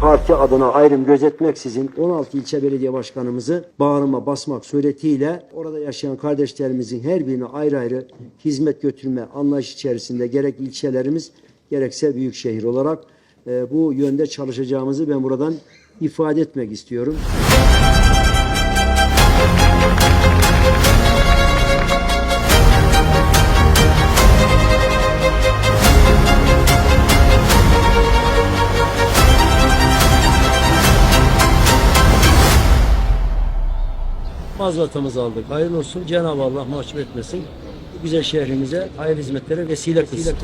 parti adına ayrım gözetmeksizin 16 ilçe belediye başkanımızı bağrıma basmak suretiyle orada yaşayan kardeşlerimizin her birine ayrı ayrı hizmet götürme anlayış içerisinde gerek ilçelerimiz gerekse büyük şehir olarak e, bu yönde çalışacağımızı ben buradan ifade etmek istiyorum. Mazlatamızı aldık. Hayırlı olsun. Cenab-ı Allah mahcup etmesin. Güzel şehrimize hayırlı hizmetlere vesile kılsın.